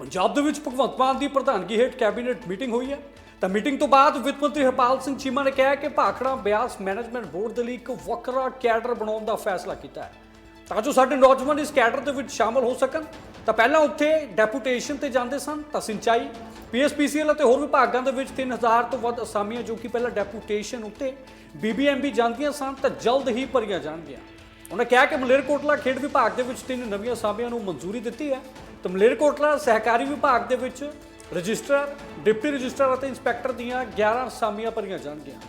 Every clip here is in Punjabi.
ਪੰਜਾਬ ਦੇ ਵਿੱਚ ਭਗਵੰਤ ਮਾਨ ਦੀ ਪ੍ਰਧਾਨਗੀ ਹੇਠ ਕੈਬਨਿਟ ਮੀਟਿੰਗ ਹੋਈ ਹੈ। ਤਾਂ ਮੀਟਿੰਗ ਤੋਂ ਬਾਅਦ ਵਿੱਤ ਮੰਤਰੀ ਹਰਪਾਲ ਸਿੰਘ ਚੀਮਾ ਨੇ ਕਿਹਾ ਕਿ ਭਾਖੜਾ ਬਿਆਸ ਮੈਨੇਜਮੈਂਟ ਬੋਰਡ ਦੇ ਲਈ ਇੱਕ ਵੱਖਰਾ ਕੈਡਰ ਬਣਾਉਣ ਦਾ ਫੈਸਲਾ ਕੀਤਾ ਹੈ। ਤਾਂ ਜੋ ਸਾਡੇ ਨੌਜਵਾਨ ਇਸ ਕੈਡਰ ਦੇ ਵਿੱਚ ਸ਼ਾਮਲ ਹੋ ਸਕਣ, ਤਾਂ ਪਹਿਲਾਂ ਉੱਥੇ ਡੈਪੂਟੇਸ਼ਨ ਤੇ ਜਾਂਦੇ ਸਨ, ਤਾਂ ਸਿੰਚਾਈ, ਪੀਐਸਪੀਸੀਐਲ ਅਤੇ ਹੋਰ ਵਿਭਾਗਾਂ ਦੇ ਵਿੱਚ 3000 ਤੋਂ ਵੱਧ ਅਸਾਮੀਆਂ ਜੋ ਕਿ ਪਹਿਲਾਂ ਡੈਪੂਟੇਸ਼ਨ ਉੱਤੇ ਬੀਬੀਐਮਬੀ ਜਾਂਦੀਆਂ ਸਨ, ਤਾਂ ਜਲਦ ਹੀ ਭਰੀਆਂ ਜਾਣਗੀਆਂ। ਉਹਨੇ ਕਿਹਾ ਕਿ ਮਲੇਰਕੋਟਲਾ ਖੇਡ ਵਿਭਾਗ ਦੇ ਵਿੱਚ ਤਿੰਨ ਨਵੀਆਂ ਅਸਾਮੀਆਂ ਨੂੰ ਮਨਜ਼ੂਰੀ ਦਿੱਤੀ ਹੈ। ਤਮਲੇਰਕੋਟਲਾ ਸਹਿਕਾਰੀ ਵਿਭਾਗ ਦੇ ਵਿੱਚ ਰਜਿਸਟਰ ਡਿਪਟੀ ਰਜਿਸਟਰ ਅਤੇ ਇੰਸਪੈਕਟਰ ਦੀਆਂ 11 ਅਸਾਮੀਆਂ ਭਰੀਆਂ ਜਾਣਗੀਆਂ।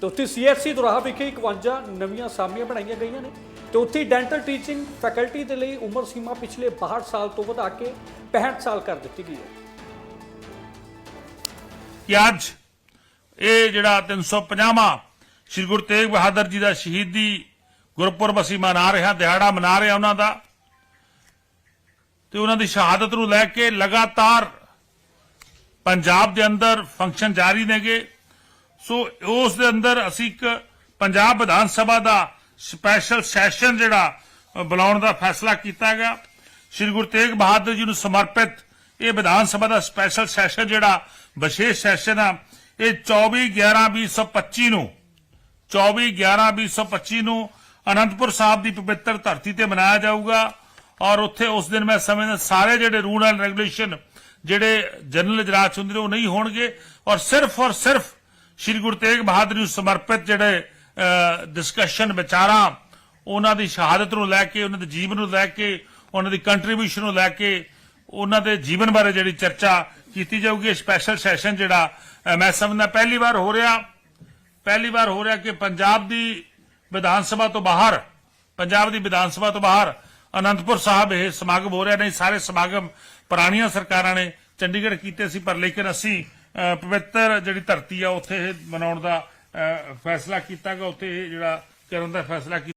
ਤੇ ਉੱਥੇ ਸੀਐਫਸੀ ਦੁਰਾਹਾ ਵਿਖੇ 51 ਨਵੀਆਂ ਅਸਾਮੀਆਂ ਬਣਾਈਆਂ ਗਈਆਂ ਨੇ। ਤੇ ਉੱਥੇ ਡੈਂਟਲ ਟੀਚਿੰਗ ਫੈਕਲਟੀ ਦੇ ਲਈ ਉਮਰ ਸੀਮਾ ਪਿਛਲੇ 62 ਸਾਲ ਤੋਂ ਵਧਾ ਕੇ 65 ਸਾਲ ਕਰ ਦਿੱਤੀ ਗਈ ਹੈ। ਕਿ ਅੱਜ ਇਹ ਜਿਹੜਾ 350ਵਾਂ ਸ੍ਰੀ ਗੁਰੂ ਤੇਗ ਬਹਾਦਰ ਜੀ ਦਾ ਸ਼ਹੀਦੀ ਗੁਰਪੁਰਬ ਅਸੀਂ ਮਨਾ ਰਹੇ ਹਾਂ, ਦਿਹਾੜਾ ਮਨਾ ਰਹੇ ਹਾਂ ਉਹਨਾਂ ਦਾ ਤੇ ਉਹਨਾਂ ਦੀ ਸ਼ਹਾਦਤ ਨੂੰ ਲੈ ਕੇ ਲਗਾਤਾਰ ਪੰਜਾਬ ਦੇ ਅੰਦਰ ਫੰਕਸ਼ਨ ਜਾਰੀ ਨੇਗੇ। ਸੋ ਉਸ ਦੇ ਅੰਦਰ ਅਸੀਂ ਇੱਕ ਪੰਜਾਬ ਵਿਧਾਨ ਸਭਾ ਦਾ ਸਪੈਸ਼ਲ ਸੈਸ਼ਨ ਜਿਹੜਾ ਬੁਲਾਉਣ ਦਾ ਫੈਸਲਾ ਕੀਤਾ ਗਿਆ ਸ੍ਰੀ ਗੁਰੂ ਤੇਗ ਬਹਾਦਰ ਜੀ ਨੂੰ ਸਮਰਪਿਤ ਇਹ ਵਿਧਾਨ ਸਭਾ ਦਾ ਸਪੈਸ਼ਲ ਸੈਸ਼ਨ ਜਿਹੜਾ ਵਿਸ਼ੇਸ਼ ਸੈਸ਼ਨ ਆ, ਇਹ 24 11 2025 ਨੂੰ 24 11 2025 ਨੂੰ ਅਨੰਦਪੁਰ ਸਾਹਿਬ ਦੀ ਪਵਿੱਤਰ ਧਰਤੀ ਤੇ ਮਨਾਇਆ ਜਾਊਗਾ। ਔਰ ਉੱਥੇ ਉਸ ਦਿਨ ਮੈਂ ਸਮਝਦਾ ਸਾਰੇ ਜਿਹੜੇ ਰੂਲ ਐਂਡ ਰੈਗੂਲੇਸ਼ਨ ਜਿਹੜੇ ਜਨਰਲ ਇਜਲਾਸ ਹੁੰਦੇ ਨੇ ਉਹ ਨਹੀਂ ਹੋਣਗੇ। ਔਰ ਸਿਰਫ ਔਰ ਸਿਰਫ ਸ੍ਰੀ ਗੁਰੂ ਤੇਗ ਬਹਾਦਰ ਨੂੰ ਸਮਰਪਿਤ ਜਿਹੜੇ ਡਿਸਕਸ਼ਨ ਵਿਚਾਰਾਂ, ਉਹਨਾਂ ਦੀ ਸ਼ਹਾਦਤ ਨੂੰ ਲੈ ਕੇ, ਉਹਨਾਂ ਦੇ ਜੀਵਨ ਨੂੰ ਲੈ ਕੇ, ਉਹਨਾਂ ਦੀ ਕੰਟਰੀਬਿਊਸ਼ਨ ਨੂੰ ਲੈ ਕੇ, ਉਹਨਾਂ ਦੇ ਜੀਵਨ ਬਾਰੇ ਜਿਹੜੀ ਚਰਚਾ ਕੀਤੀ ਜਾਊਗੀ। ਸਪੈਸ਼ਲ ਸੈਸ਼ਨ ਜਿਹੜਾ ਮੈਂ ਸਮਝਦਾ ਪਹਿਲੀ ਵਾਰ ਹੋ ਰਿਹਾ, ਪਹਿਲੀ ਵਾਰ ਹੋ ਰਿਹਾ ਕਿ ਪੰਜਾਬ ਦੀ ਵਿਧਾਨ ਸਭਾ ਤੋਂ ਬਾਹਰ, ਪੰਜਾਬ ਦੀ ਵਿਧਾਨ ਸਭਾ ਤੋਂ ਬਾਹਰ ਅਨੰਦਪੁਰ ਸਾਹਿਬ ਇਹ ਸਮਾਗਮ ਹੋ ਰਿਹਾ ਨਹੀਂ, ਸਾਰੇ ਸਮਾਗਮ ਪੁਰਾਣੀਆਂ ਸਰਕਾਰਾਂ ਨੇ ਚੰਡੀਗੜ੍ਹ ਕੀਤੇ ਸੀ, ਪਰ ਲੇਕਿਨ ਅਸੀਂ ਪਵਿੱਤਰ ਜਿਹੜੀ ਧਰਤੀ ਆ, ਉੱਥੇ ਇਹ ਮਨਾਉਣ ਦਾ ਫੈਸਲਾ ਕੀਤਾ ਗਿਆ ਉੱਥੇ ਇਹ ਜਿਹੜਾ ਕਰਨ ਦਾ ਫੈਸਲਾ ਕੀਤਾ